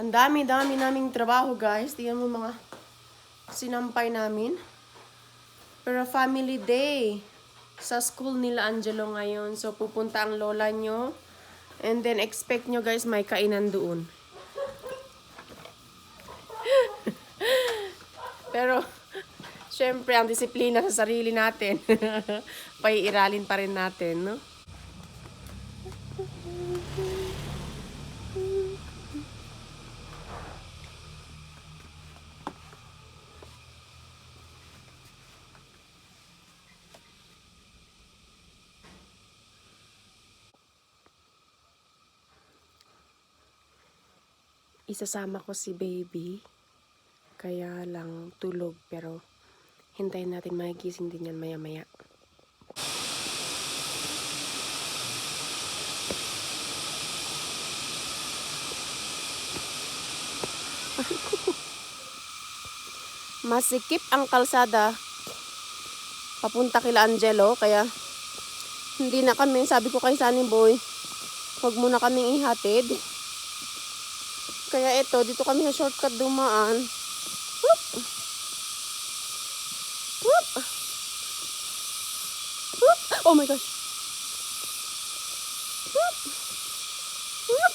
Ang dami-dami naming trabaho, guys. Tingnan mo mga sinampay namin. Pero family day sa school nila Angelo ngayon. So, pupunta ang lola nyo. And then, expect nyo, guys, may kainan doon. Pero, syempre, ang disiplina sa sarili natin. Paiiralin pa rin natin, no? Isasama ko si baby. Kaya lang tulog pero hintayin natin magigising din yan maya maya. Masikip ang kalsada papunta kila Angelo kaya hindi na kami sabi ko kay Sunny Boy huwag muna kaming ihatid kaya ito, dito kami sa shortcut dumaan. Whoop! Whoop! Whoop! Oh my gosh! Whoop! Whoop!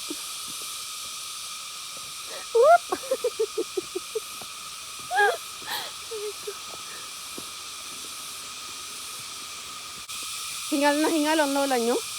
Whoop! hingal na hingal ang lola nyo.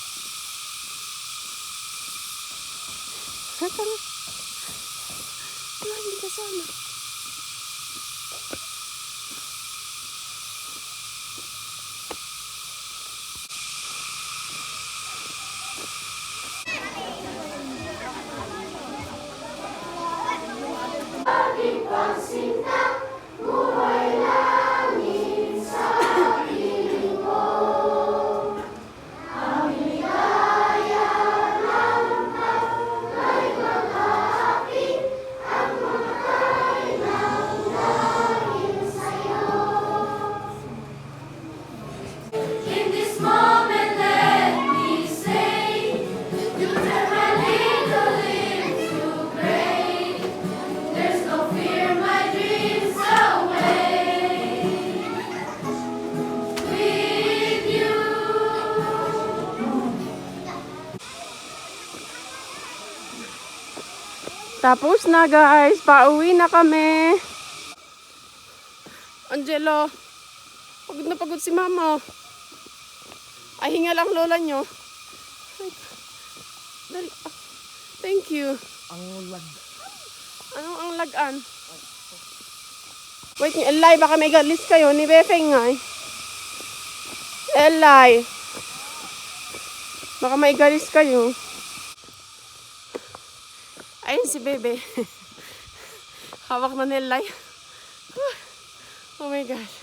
Tapos na guys, pauwi na kami. Angelo, pagod na pagod si mama. Ay, hinga lang lola nyo. Ay, Dali, ah, thank you. Ang lag. Anong ang lagan? Wait, Elay, baka may galis kayo ni Befeng nga eh. Elay. Baka may galis kayo. Ayun si Bebe. Hawak na ni Elay. Oh my gosh.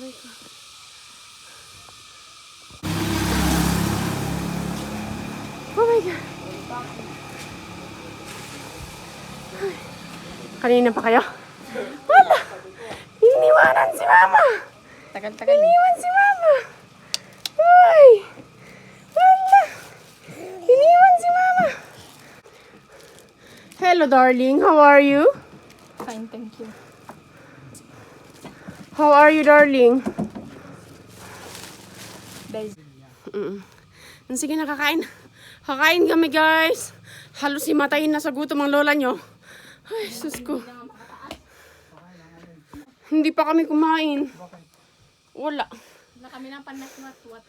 Aray ko. Oh my God. Ay. Kanina pa kayo? Wala. Iniwanan si Mama. Tagal-tagal. Iniwan si Mama. Ay. Wala. Iniwan si Mama. Hello, darling. How are you? Fine, thank you. How are you, darling? Guys, Mm. Sige na, kakain. Kakain kami, guys. Halos himatayin na sa gutom ang lola nyo. Ay, sus ko. Hindi pa kami kumain. Wala. Na kami ng panatwat-wat.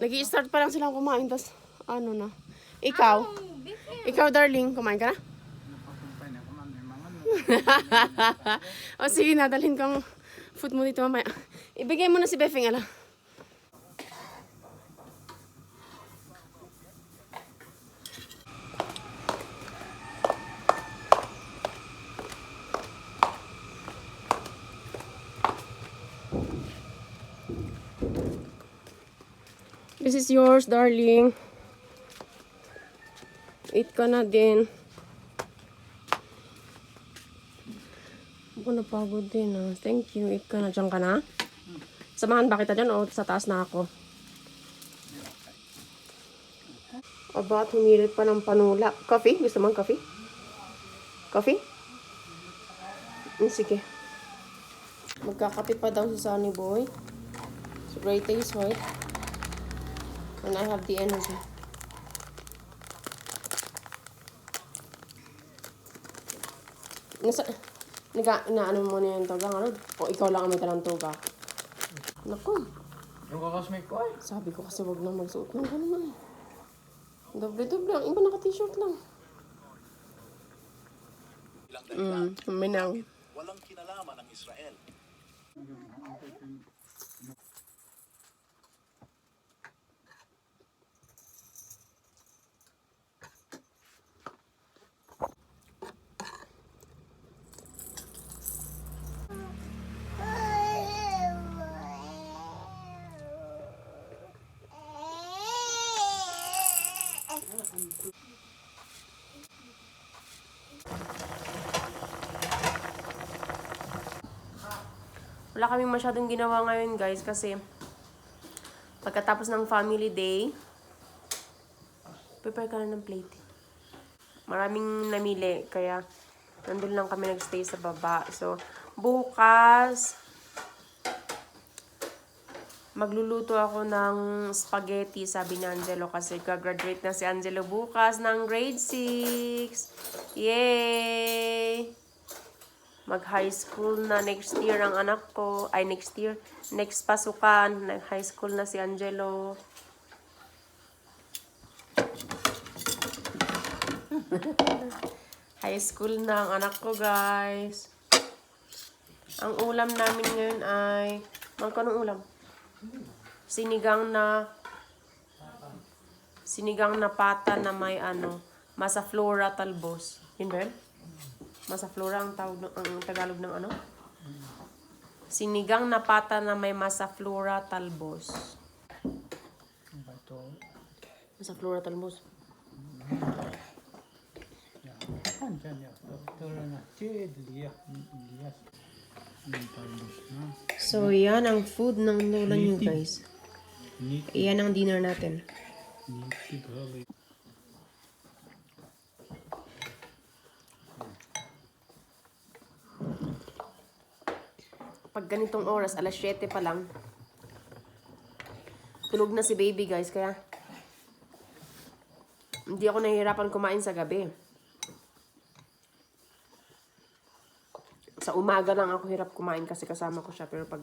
Nag-i-start pa lang silang kumain, tas ano na. Ikaw? Ikaw, darling, kumain ka na? o sige na, dalhin kang food mo dito mamaya. Ibigay mo na si Befeng, ala. This is yours, darling. Eat ka na din. Ako napagod din ah. Thank you. Eat ka na. Diyan ka na? Samahan ba kita dyan o sa taas na ako? Aba, humirit pa ng panula. Coffee? Gusto mo coffee? Coffee? Mm, sige. Magkakape pa daw si Sunny Boy. Great taste, right? And I have the energy. Nasa, naga, inaano mo na yung tugang, ano? O ikaw lang ang may talang tuga? Naku, Yung kakasmate ko ay. sabi ko kasi wag na magsuot ng ganun eh. Doble-doble. Ang iba naka-t-shirt lang. Mm, minang. walang kinalaman ng Israel. Wala kaming masyadong ginawa ngayon guys kasi pagkatapos ng family day, prepare ka na ng plate. Maraming namili kaya nandun lang kami nagstay sa baba. So, bukas magluluto ako ng spaghetti, sabi ni Angelo kasi gagraduate na si Angelo bukas ng grade 6. Yay! mag-high school na next year ang anak ko. Ay, next year. Next pasukan. Nag-high school na si Angelo. high school na ang anak ko, guys. Ang ulam namin ngayon ay... Magkano ulam? Sinigang na... Sinigang na pata na may ano... Masa flora talbos. Yun ba? Masa flora ang tawag ng ang Tagalog ng ano? Sinigang na pata na may masa flora talbos. Masa flora talbos. Andyan ya. Doktor na. Chid. Liya. Liya. So, yan ang food ng lola niyo, guys. Iyan ang dinner natin. Hali. Pag ganitong oras, alas 7 pa lang, tulog na si baby, guys. Kaya, hindi ako nahihirapan kumain sa gabi. Sa umaga lang ako hirap kumain kasi kasama ko siya. Pero pag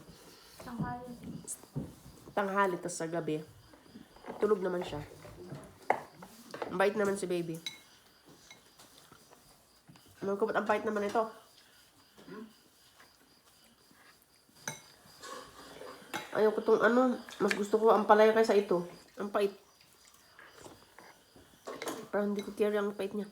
tanghali, tas sa gabi, tulog naman siya. Ang bait naman si baby. Ano ko ba't ang bait naman ito? Ayaw ko tong ano, mas gusto ko ang palaya kaysa ito. Ang pait. Parang hindi ko carry ang pait niya.